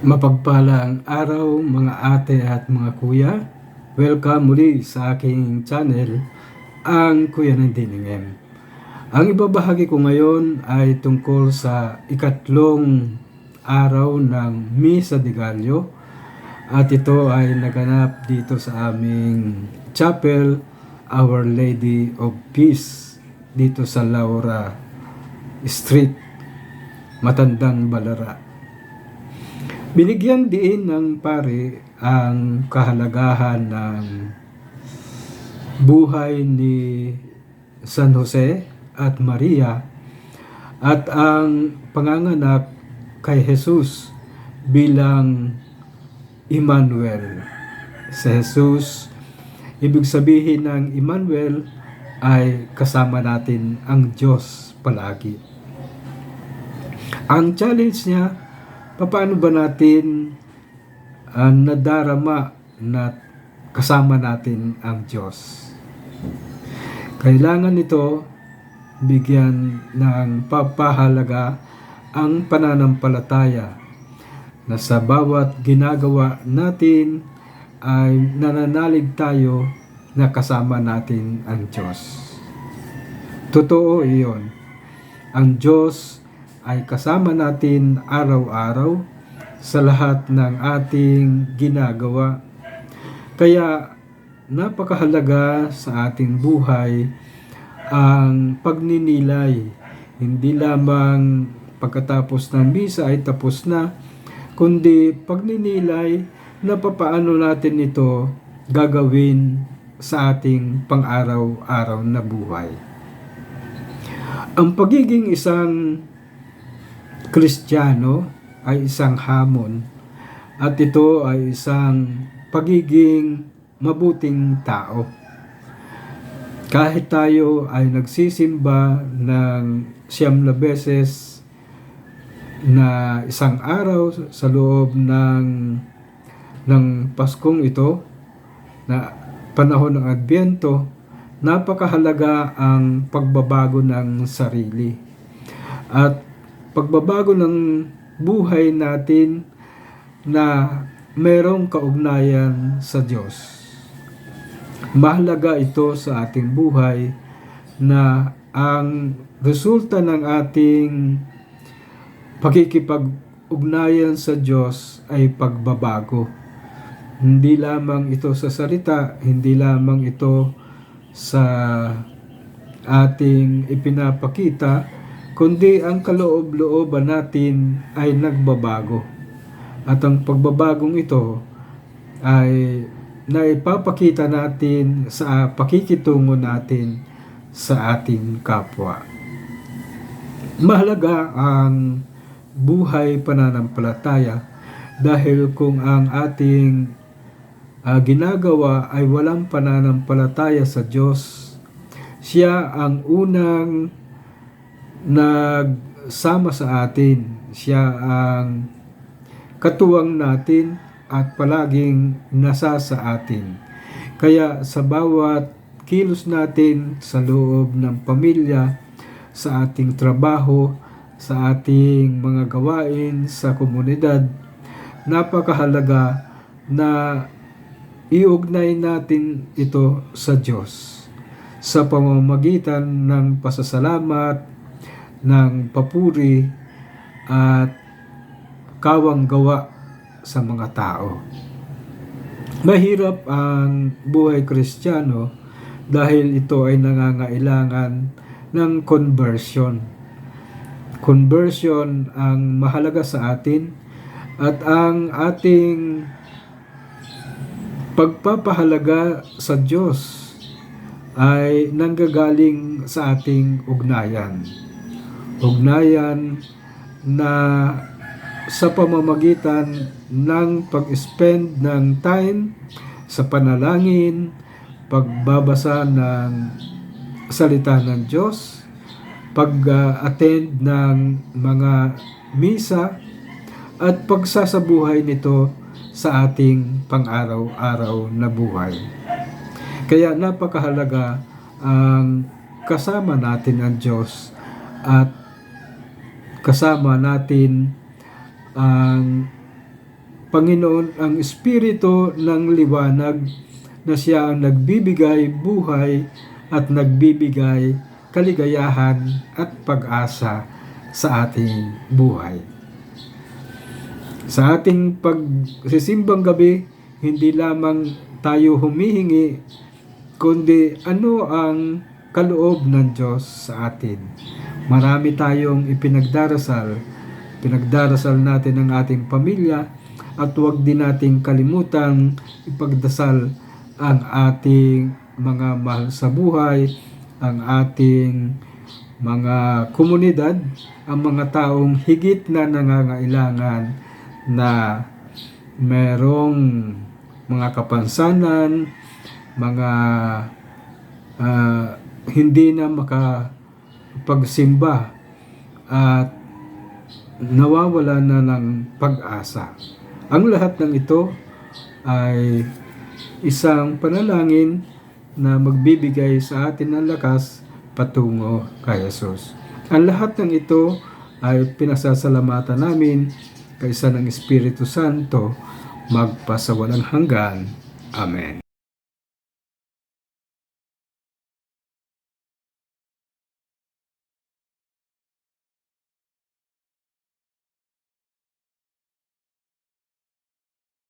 Mapagpalang araw mga ate at mga kuya. Welcome muli sa aking channel, ang Kuya ng Diningem. Ang ibabahagi ko ngayon ay tungkol sa ikatlong araw ng Misa de Gallo at ito ay naganap dito sa aming chapel, Our Lady of Peace dito sa Laura Street, Matandang Balara. Binigyan din ng pare ang kahalagahan ng buhay ni San Jose at Maria at ang panganganak kay Jesus bilang Emmanuel. Sa Jesus, ibig sabihin ng Emmanuel ay kasama natin ang Diyos palagi. Ang challenge niya paano ba natin uh, nadarama na kasama natin ang Diyos? Kailangan ito bigyan ng papahalaga ang pananampalataya na sa bawat ginagawa natin ay nananalig tayo na kasama natin ang Diyos. Totoo iyon. Ang Diyos ay kasama natin araw-araw sa lahat ng ating ginagawa. Kaya napakahalaga sa ating buhay ang pagninilay. Hindi lamang pagkatapos ng misa ay tapos na, kundi pagninilay na papaano natin ito gagawin sa ating pang-araw-araw na buhay. Ang pagiging isang Kristiyano ay isang hamon at ito ay isang pagiging mabuting tao. Kahit tayo ay nagsisimba ng siyam na beses na isang araw sa loob ng ng Paskong ito na panahon ng Adbyento, napakahalaga ang pagbabago ng sarili. At pagbabago ng buhay natin na merong kaugnayan sa Diyos. Mahalaga ito sa ating buhay na ang resulta ng ating pakikipag-ugnayan sa Diyos ay pagbabago. Hindi lamang ito sa salita, hindi lamang ito sa ating ipinapakita, kundi ang kaloob-looban natin ay nagbabago. At ang pagbabagong ito ay naipapakita natin sa pakikitungo natin sa ating kapwa. Mahalaga ang buhay pananampalataya dahil kung ang ating uh, ginagawa ay walang pananampalataya sa Diyos, siya ang unang nagsama sa atin. Siya ang katuwang natin at palaging nasa sa atin. Kaya sa bawat kilos natin sa loob ng pamilya, sa ating trabaho, sa ating mga gawain sa komunidad, napakahalaga na iugnay natin ito sa Diyos sa pamamagitan ng pasasalamat, ng papuri at kawang gawa sa mga tao. Mahirap ang buhay kristyano dahil ito ay nangangailangan ng conversion. Conversion ang mahalaga sa atin at ang ating pagpapahalaga sa Diyos ay nanggagaling sa ating ugnayan ugnayan na sa pamamagitan ng pag-spend ng time sa panalangin, pagbabasa ng salita ng Diyos, pag-attend ng mga misa, at pagsasabuhay nito sa ating pang-araw-araw na buhay. Kaya napakahalaga ang kasama natin ang Diyos at kasama natin ang Panginoon ang Espiritu ng liwanag na siya ang nagbibigay buhay at nagbibigay kaligayahan at pag-asa sa ating buhay. Sa ating pagsisimbang gabi, hindi lamang tayo humihingi, kundi ano ang kaloob ng Diyos sa atin. Marami tayong ipinagdarasal. Pinagdarasal natin ang ating pamilya at huwag din nating kalimutang ipagdasal ang ating mga mahal sa buhay, ang ating mga komunidad, ang mga taong higit na nangangailangan na merong mga kapansanan, mga ah, hindi na makapagsimba at nawawala na ng pag-asa. Ang lahat ng ito ay isang panalangin na magbibigay sa atin ng lakas patungo kay Jesus. Ang lahat ng ito ay pinasasalamatan namin kaysa ng Espiritu Santo magpasawalang hanggan. Amen.